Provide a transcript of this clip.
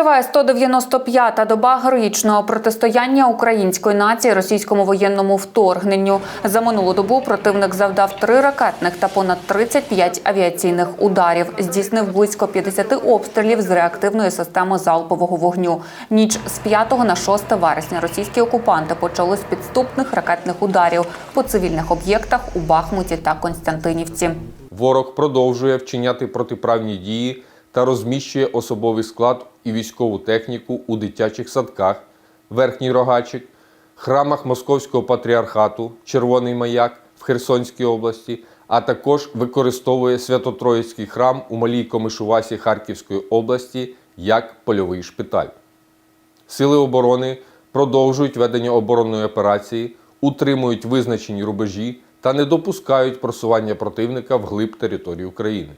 Триває 195-та доба героїчного протистояння української нації російському воєнному вторгненню. За минулу добу противник завдав три ракетних та понад 35 авіаційних ударів. Здійснив близько 50 обстрілів з реактивної системи залпового вогню. Ніч з 5 на 6 вересня російські окупанти почали з підступних ракетних ударів по цивільних об'єктах у Бахмуті та Константинівці. Ворог продовжує вчиняти протиправні дії та розміщує особовий склад і військову техніку у дитячих садках, Верхній Рогачик, храмах Московського патріархату, Червоний Маяк в Херсонській області, а також використовує Свято-Троїцький храм у Малій Комишувасі Харківської області як польовий шпиталь. Сили оборони продовжують ведення оборонної операції, утримують визначені рубежі та не допускають просування противника вглиб території України.